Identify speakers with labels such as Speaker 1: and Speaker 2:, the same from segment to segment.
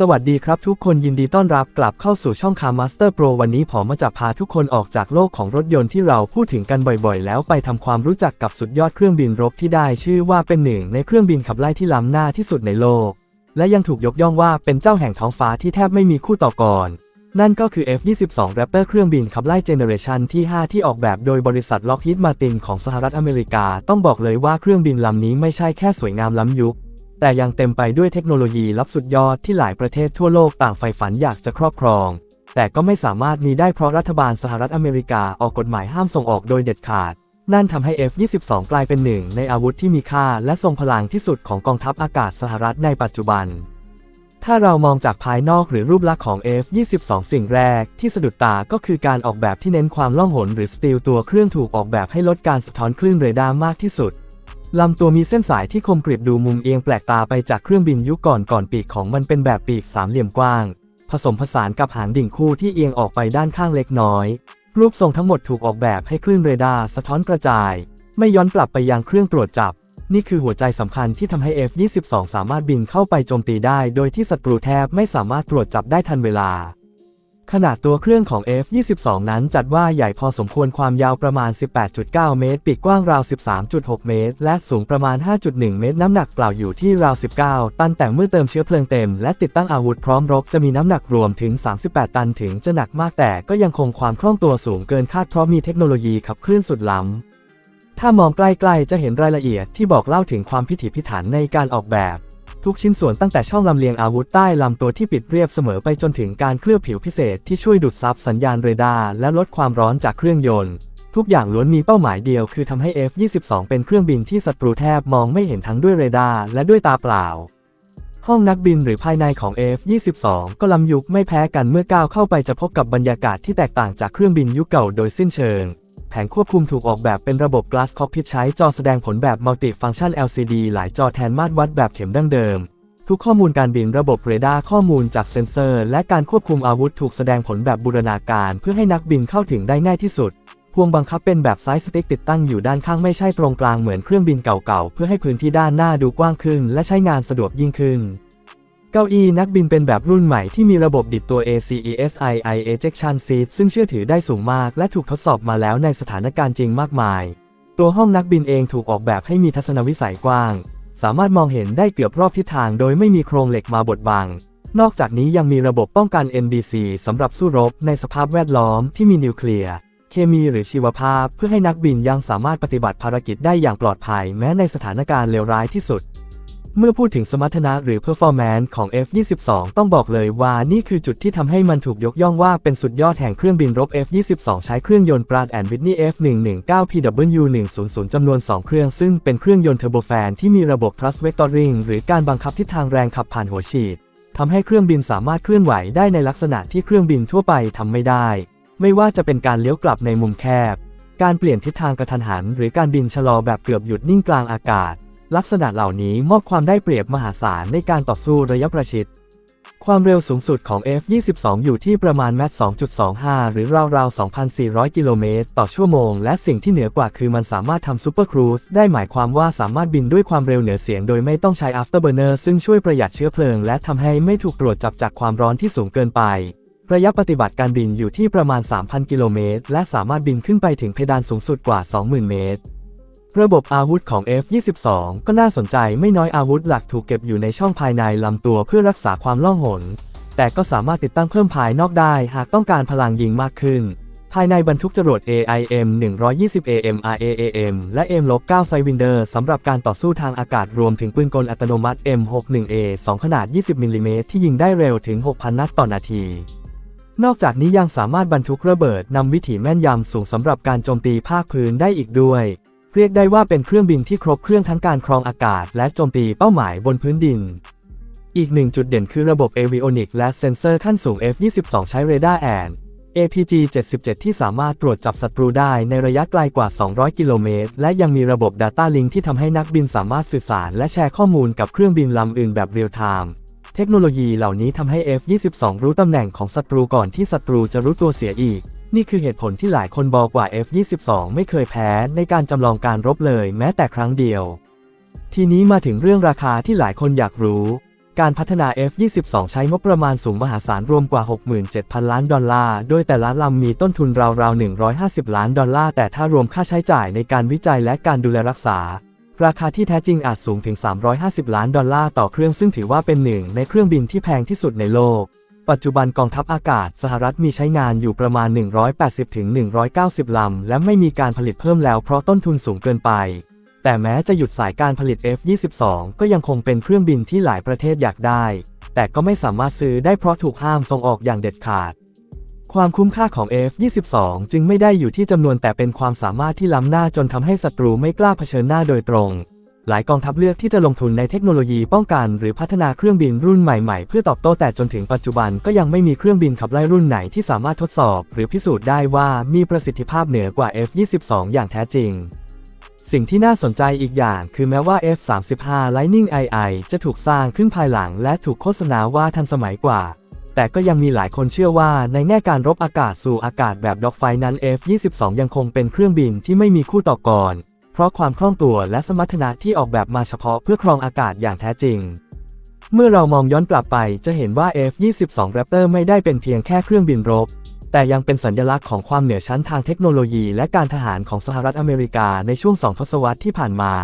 Speaker 1: สวัสดีครับทุกคนยินดีต้อนรับกลับเข้าสู่ช่องคา Master Pro วันนี้ผมมาจะพาทุกคนออกจากโลกของรถยนต์ที่เราพูดถึงกันบ่อยๆ แล้วไปทำความรู้จักกับสุดยอดเครื่องบินรบที่ได้ชื่อว่าเป็นหนึ่งในเครื่องบินขับไล่ที่ล้ำหน้าที่สุดในโลก และยังถูกยกย่องว่าเป็นเจ้าแห่งท้องฟ้าที่แทบไม่มีคู่ต่อก่อน นั่นก็คือ F-22 Raptor เครื่องบินขับไล่เจเนอเรชันที่ 5 ที่ออกแบบโดยบริษัท Lockheed Martin ของสหรัฐอเมริกา ต้องบอกเลยว่าเครื่องบินลำนี้ไม่ใช่แค่สวยงามล้ำยุค แต่ยังเต็มไปด้วยเทคโนโลยีลับสุดยอดที่หลายประเทศทั่วโลกต่างใฝ่ฝันอยากจะครอบครอง แต่ก็ไม่สามารถมีได้เพราะรัฐบาลสหรัฐอเมริกาออกกฎหมายห้ามส่งออกโดยเด็ดขาด นั่นทำให้ F-22 กลายเป็นหนึ่งในอาวุธที่มีค่าและทรงพลังที่สุดของกองทัพอากาศสหรัฐในปัจจุบัน ถ้าเรามองจากภายนอกหรือรูปลักษณ์ของ F-22 สิ่งแรกที่สะดุดตาก็คือการออกแบบที่เน้นความล่องหนหรือสตีลตัวเครื่องถูกออกแบบให้ลดการสะท้อนคลื่นเรดาร์มากที่สุด ลำตัวมีเส้นสายที่คมกริบดูมุมเอียงแปลกตาไปจากเครื่องบินยุคก่อนก่อนปีกของมันเป็นแบบปีกสามเหลี่ยมกว้าง ผสมผสานกับหางดิ่งคู่ที่เอียงออกไปด้านข้างเล็กน้อย รูปทรงทั้งหมดถูกออกแบบให้คลื่นเรดาร์สะท้อนกระจาย ไม่ย้อนกลับไปยังเครื่องตรวจจับ นี่คือหัวใจสำคัญที่ทำให้ F-22 สามารถบินเข้าไปโจมตีได้ โดยที่ศัตรูแทบไม่สามารถตรวจจับได้ทันเวลา ขนาดตัวเครื่องของ F-22 นั้นจัดว่าใหญ่พอสมควรความยาวประมาณ 18.9 เมตร ปีกกว้างราว 13.6 เมตร และสูงประมาณ 5.1 เมตร น้ำหนักเปล่าอยู่ที่ราว 19 ตันแต่เมื่อเติมเชื้อเพลิงเต็ม และติดตั้งอาวุธพร้อมรบจะมีน้ำหนักรวมถึง 38 ตันถึงจะหนักมากแต่ก็ยังคงความคล่องตัวสูงเกินคาดเพราะมีเทคโนโลยีขับเคลื่อนสุดล้ำถ้ามองใกล้ๆจะเห็นรายละเอียดที่บอกเล่าถึงความพิถีพิถันในการออกแบบ ทุกชิ้นส่วนตั้งแต่ช่องลำเลียงอาวุธใต้ลำตัวที่ปิดเรียบเสมอไปจนถึงการเคลือบผิวพิเศษที่ช่วยดูดซับสัญญาณเรดาร์และลดความร้อนจากเครื่องยนต์ ทุกอย่างล้วนมีเป้าหมายเดียวคือทำให้ F-22 เป็นเครื่องบินที่ศัตรูแทบมองไม่เห็นทั้งด้วยเรดาร์และด้วยตาเปล่า ห้องนักบินหรือภายในของ F-22 ก็ล้ำยุคไม่แพ้กันเมื่อก้าวเข้าไปจะพบกับบรรยากาศที่แตกต่างจากเครื่องบินยุคเก่าโดยสิ้นเชิง แผงควบคุมถูกออกแบบเป็นระบบ Glass Cockpit ใช้จอแสดงผลแบบ Multi Function LCD หลายจอแทนมาตรวัดแบบเข็มดั้งเดิม ทุกข้อมูลการบินระบบเรดาร์ข้อมูลจากเซ็นเซอร์ และการควบคุมอาวุธถูกแสดงผลแบบบูรณาการ เพื่อให้นักบินเข้าถึงได้ง่ายที่สุด พวงบังคับเป็นแบบไซส์สติ๊กติดตั้งอยู่ด้านข้างไม่ใช่ตรงกลางเหมือนเครื่องบินเก่าๆเพื่อให้พื้นที่ด้านหน้าดูกว้างขึ้น และใช้งานสะดวกยิ่งขึ้น เก้าอี้นักบินเป็นแบบรุ่นใหม่ที่มีระบบดิดตัว ACESI I Ejection Seat ซึ่งเชื่อถือได้สูงมากและถูกทดสอบมาแล้วในสถานการณ์จริงมากมาย ตัวห้องนักบินเองถูกออกแบบให้มีทัศนวิสัยกว้าง สามารถมองเห็นได้เกือบรอบทิศทางโดยไม่มีโครงเหล็กมาบดบัง นอกจากนี้ยังมีระบบป้องกัน NBC สำหรับสู้รบในสภาพแวดล้อมที่มีนิวเคลียร์เคมีหรือชีวภาพเพื่อให้นักบินยังสามารถปฏิบัติภารกิจได้อย่างปลอดภัย แม้ในสถานการณ์เลวร้ายที่สุด เมื่อพูดถึงสมรรถนะหรือ performance ของ F-22 ต้องบอกเลยว่านี่คือจุดที่ทำให้มันถูกยกย่องว่าเป็นสุดยอดแห่งเครื่องบินรบ F-22 ใช้เครื่องยนต์ Pratt Whitney F119PW100 จำนวน 2 เครื่องซึ่งเป็นเครื่องยนต์เทอร์โบแฟนที่มีระบบ thrust vectoring หรือการบังคับทิศทางแรงขับผ่านหัวฉีดทำให้เครื่องบินสามารถเคลื่อนไหวได้ในลักษณะที่เครื่องบินทั่วไปทำไม่ได้ ไม่ว่าจะเป็นการเลี้ยวกลับในมุมแคบ การเปลี่ยนทิศทางกระทันหัน หรือการบินชะลอแบบเกือบหยุดนิ่งกลางอากาศ ลักษณะเหล่านี้มอบความได้เปรียบมหาศาลในการต่อสู้ระยะประชิด ความเร็วสูงสุดของ F-22 อยู่ที่ประมาณแมต2.25 หรือราวๆ 2,400 กิโลเมตรต่อชั่วโมง และสิ่งที่เหนือกว่าคือมันสามารถทำซูเปอร์ครูซได้หมายความว่าสามารถบินด้วยความเร็วเหนือเสียงโดยไม่ต้องใช้ afterburner ซึ่งช่วยประหยัดเชื้อเพลิง และทำให้ไม่ถูกตรวจจับจากความร้อนที่สูงเกินไประยะปฏิบัติการบินอยู่ที่ประมาณ 3,000 กิโลเมตร และสามารถบินขึ้นไปถึงเพดานสูงสุดกว่า 20,000 เมตร ระบบอาวุธของ F-22 ก็น่าสนใจไม่น้อยอาวุธหลักถูกเก็บอยู่ในช่องภายในลำตัวเพื่อรักษาความล่องหน แต่ก็สามารถติดตั้งเพิ่มภายนอกได้หากต้องการพลังยิงมากขึ้น ภายในบรรทุกจรวด AIM 120 AM RAAM และ M-9 Sidewinder สำหรับการต่อสู้ทางอากาศรวมถึงปืนกลอัตโนมัติ M61A 2 ขนาด 20มิลลิเมตรที่ยิงได้เร็วถึง 6,000 นัดต่อนาทีนอกจากนี้ยังสามารถบรรทุกระเบิดนำวิถีแม่นยำสูงสำหรับการโจมตีภาคพื้นได้อีกด้วย เรียกได้ว่าเป็นเครื่องบินที่ครบเครื่องทั้งการครองอากาศ และโจมตีเป้าหมายบนพื้นดิน อีกหนึ่งจุดเด่นคือระบบ Avionics และเซ็นเซอร์ขั้นสูง F-22 ใช้เรดาร์แอน APG 77 ที่สามารถตรวจจับศัตรูได้ในระยะไกลกว่า 200 กิโลเมตร และยังมีระบบ Data Link ที่ทำให้นักบินสามารถสื่อสาร และแชร์ข้อมูลกับเครื่องบินลำอื่นแบบเรียลไทม์ เทคโนโลยีเหล่านี้ทำให้ F-22 รู้ตำแหน่งของศัตรูก่อนที่ศัตรูจะรู้ตัวเสียอีก นี่คือเหตุผลที่หลายคนบอกว่า F-22 ไม่เคยแพ้ในการจำลองการรบเลยแม้แต่ครั้งเดียว ทีนี้มาถึงเรื่องราคาที่หลายคนอยากรู้ การพัฒนา F-22 ใช้งบประมาณสูงมหาศาลรวมกว่า 67,000 ล้านดอลลาร์ โดยแต่ละลำมีต้นทุนราวๆ 150 ล้านดอลลาร์ แต่ถ้ารวมค่าใช้จ่ายในการวิจัยและการดูแลรักษา ราคาที่แท้จริงอาจสูงถึง 350 ล้านดอลลาร์ต่อเครื่องซึ่งถือว่าเป็นหนึ่งในเครื่องบินที่แพงที่สุดในโลก ปัจจุบันกองทัพอากาศสหรัฐมีใช้งานอยู่ประมาณ 180-190 ลำ และไม่มีการผลิตเพิ่มแล้วเพราะต้นทุนสูงเกินไป แต่แม้จะหยุดสายการผลิต F-22 ก็ยังคงเป็นเครื่องบินที่หลายประเทศอยากได้ แต่ก็ไม่สามารถซื้อได้เพราะถูกห้ามส่งออกอย่างเด็ดขาด ความคุ้มค่าของ F-22 จึงไม่ได้อยู่ที่จำนวนแต่เป็นความสามารถที่ล้ำหน้าจนทำให้ศัตรูไม่กล้าเผชิญหน้าโดยตรง หลายกองทัพเลือกที่จะลงทุนในเทคโนโลยีป้องกัน หรือพัฒนาเครื่องบินรุ่นใหม่ๆ เพื่อตอบโต้แต่จนถึงปัจจุบันก็ยังไม่มีเครื่องบินขับไล่รุ่นไหนที่สามารถทดสอบ หรือพิสูจน์ได้ว่ามีประสิทธิภาพเหนือกว่า F-22 อย่างแท้จริง สิ่งที่น่าสนใจอีกอย่างคือแม้ว่า F-35 Lightning II จะถูกสร้างขึ้นภายหลัง และถูกโฆษณาว่าทันสมัยกว่าแต่ก็ยังมีหลายคนเชื่อว่าในแง่การรบอากาศสู่อากาศแบบด็อกไฟนั้น F-22 ยังคงเป็นเครื่องบินที่ไม่มีคู่ต่อกร เพราะความคล่องตัวและสมรรถนะที่ออกแบบมาเฉพาะเพื่อครองอากาศอย่างแท้จริง เมื่อเรามองย้อนกลับไปจะเห็นว่า F-22 Raptor ไม่ได้เป็นเพียงแค่เครื่องบินรบ แต่ยังเป็นสัญลักษณ์ของความเหนือชั้นทางเทคโนโลยีและการทหารของสหรัฐอเมริกาในช่วงสองทศวรรษที่ผ่านมา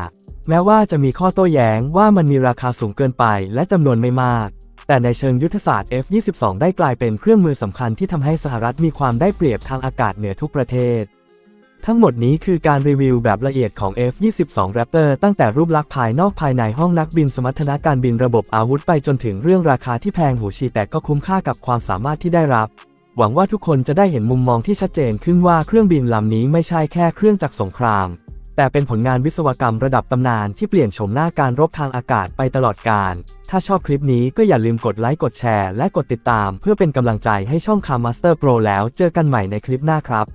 Speaker 1: แม้ว่าจะมีข้อโต้แย้งว่ามันมีราคาสูงเกินไปและจำนวนไม่มากแต่ในเชิงยุทธศาสตร์ F-22 ได้กลายเป็นเครื่องมือสำคัญที่ทำให้สหรัฐมีความได้เปรียบทางอากาศเหนือทุกประเทศ ทั้งหมดนี้คือการรีวิวแบบละเอียดของ F-22 Raptor ตั้งแต่รูปลักษณ์ภายนอกภายในห้องนักบินสมรรถนะการบินระบบอาวุธไปจนถึงเรื่องราคาที่แพงหูฉี่แต่ก็คุ้มค่ากับความสามารถที่ได้รับ หวังว่าทุกคนจะได้เห็นมุมมองที่ชัดเจนขึ้นว่าเครื่องบินลำนี้ไม่ใช่แค่เครื่องจักรสงคราม แต่เป็นผลงานวิศวกรรมระดับตำนานที่เปลี่ยนโฉมหน้าการรบทางอากาศไปตลอดกาล ถ้าชอบคลิปนี้ก็อย่าลืมกดไลค์กดแชร์และกดติดตาม เพื่อเป็นกำลังใจให้ช่อง Car Master Pro แล้วเจอกันใหม่ในคลิปหน้าครับ